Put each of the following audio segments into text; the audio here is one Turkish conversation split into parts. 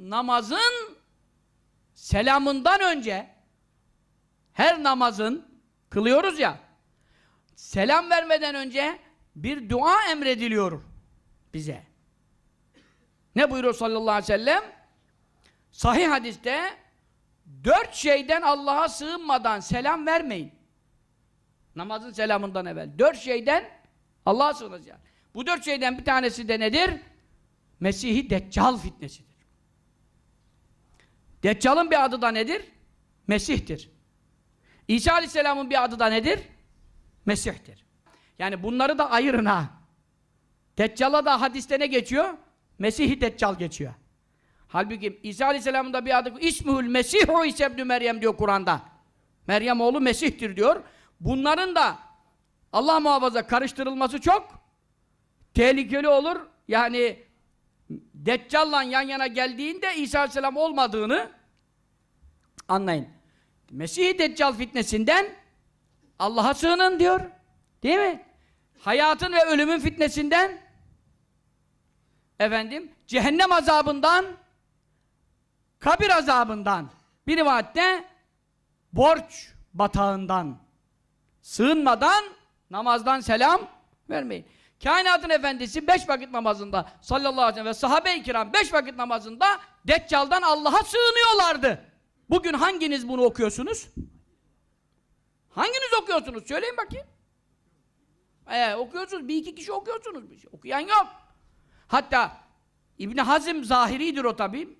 namazın selamından önce her namazın kılıyoruz ya selam vermeden önce bir dua emrediliyor bize. Ne buyuruyor sallallahu aleyhi ve sellem? Sahih hadiste dört şeyden Allah'a sığınmadan selam vermeyin. Namazın selamından evvel. Dört şeyden Allah'a sığınacağız. Bu dört şeyden bir tanesi de nedir? Mesih-i Deccal fitnesidir. Deccal'ın bir adı da nedir? Mesih'tir. İsa Aleyhisselam'ın bir adı da nedir? Mesih'tir. Yani bunları da ayırın ha. Deccal'a da hadiste ne geçiyor? Mesih-i Deccal geçiyor. Halbuki İsa Aleyhisselam'ın da bir adı İsmuhül Mesihu İsa ibn Meryem diyor Kur'an'da. Meryem oğlu Mesih'tir diyor. Bunların da Allah muhafaza karıştırılması çok tehlikeli olur. Yani Deccal'la yan yana geldiğinde İsa Aleyhisselam olmadığını anlayın. Mesih-i Deccal fitnesinden Allah'a sığının diyor. Değil mi? Hayatın ve ölümün fitnesinden efendim cehennem azabından kabir azabından bir rivayette borç batağından sığınmadan namazdan selam vermeyin. Kainatın efendisi beş vakit namazında sallallahu aleyhi ve sellem ve sahabe-i kiram beş vakit namazında Deccal'dan Allah'a sığınıyorlardı. Bugün hanginiz bunu okuyorsunuz? Hanginiz okuyorsunuz? Söyleyin bakayım. Ee, okuyorsunuz. Bir iki kişi okuyorsunuz. Bir şey. Okuyan yok. Hatta İbn Hazm zahiridir o tabi.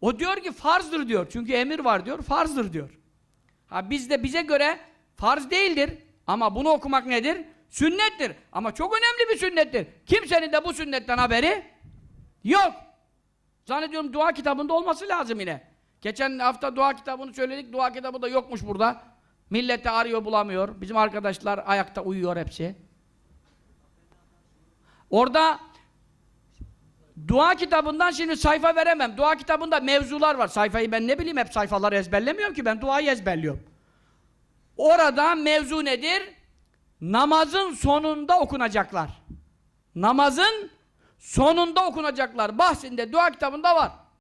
O diyor ki farzdır diyor. Çünkü emir var diyor. Farzdır diyor. Ha bizde bize göre farz değildir. Ama bunu okumak nedir? Sünnettir. Ama çok önemli bir sünnettir. Kimsenin de bu sünnetten haberi yok. Zannediyorum dua kitabında olması lazım yine. Geçen hafta dua kitabını söyledik. Dua kitabı da yokmuş burada. Millet de arıyor bulamıyor. Bizim arkadaşlar ayakta uyuyor hepsi. Orada dua kitabından şimdi sayfa veremem. Dua kitabında mevzular var. Sayfayı ben ne bileyim hep sayfaları ezberlemiyorum ki ben duayı ezberliyorum. Orada mevzu nedir? Namazın sonunda okunacaklar. Namazın sonunda okunacaklar. Bahsinde dua kitabında var.